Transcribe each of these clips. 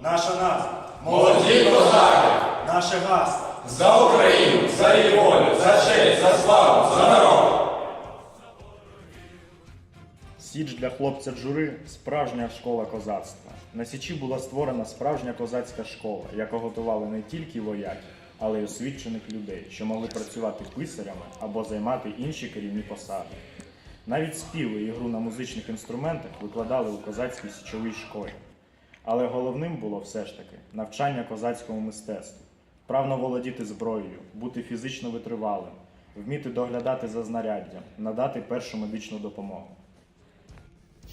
Наша назва. Молоді козаки! Наше гасло. За Україну, за її волю, за честь, за славу, за народ! Січ для хлопця Джури справжня школа козацтва. На Січі була створена справжня козацька школа, яка готувала не тільки вояків, але й освічених людей, що могли працювати писарями або займати інші керівні посади. Навіть співи і гру на музичних інструментах викладали у козацькій січовій школі. Але головним було все ж таки навчання козацькому мистецтву, вправно володіти зброєю, бути фізично витривалим, вміти доглядати за знаряддям, надати першу медичну допомогу.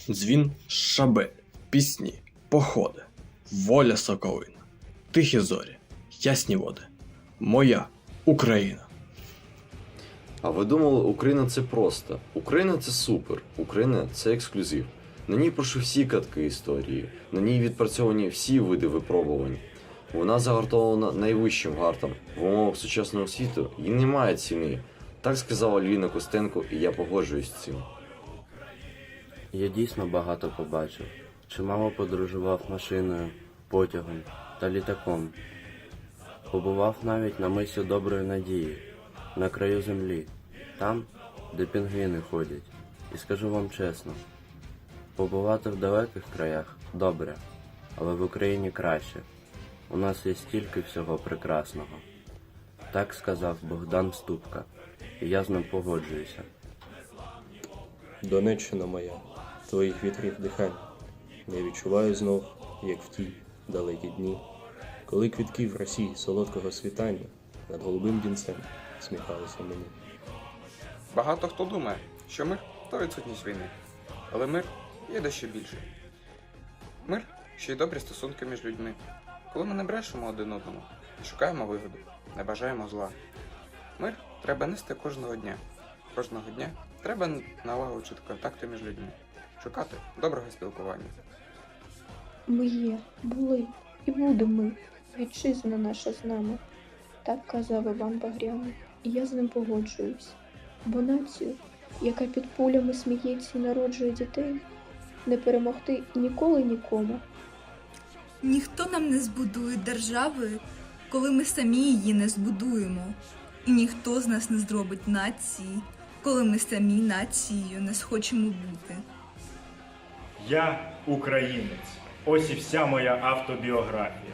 Дзвін шабель, пісні, походи, воля соковина, тихі зорі, ясні води. Моя Україна. А ви думали, Україна це просто. Україна це супер. Україна це ексклюзив. На ній пройшли всі катки історії, на ній відпрацьовані всі види випробувань. Вона загартована найвищим гартом. В умовах сучасного світу їй немає ціни. Так сказала Ліна Костенко, і я погоджуюсь з цим. Я дійсно багато побачив. Чимало подорожував машиною, потягом та літаком. Побував навіть на мисі Доброї Надії, на краю землі, там, де пінгвіни ходять. І скажу вам чесно, побувати в далеких краях добре, але в Україні краще. У нас є стільки всього прекрасного. Так сказав Богдан Ступка, і я з ним погоджуюся. Донеччина моя, твоїх вітрів дихань. Я відчуваю знов, як в ті далекі дні, коли квітки в росі солодкого світання над голубим дінцем сміхалися мені. Багато хто думає, що мир то відсутність війни. Але мир є дещо більше. Мир ще й добрі стосунки між людьми. Коли ми не брешемо один одному, не шукаємо вигоду, не бажаємо зла. Мир треба нести кожного дня. Кожного дня треба налагоджувати контакти між людьми, шукати доброго спілкування. Ми є, були і будемо ми. Вітчизна наша з нами. Так казав Іван Багряний, і я з ним погоджуюсь. Бо націю, яка під пулями сміється і народжує дітей, не перемогти ніколи нікому. Ніхто нам не збудує держави, коли ми самі її не збудуємо. І ніхто з нас не зробить нації, коли ми самі нацією не схочемо бути. Я українець. Ось і вся моя автобіографія.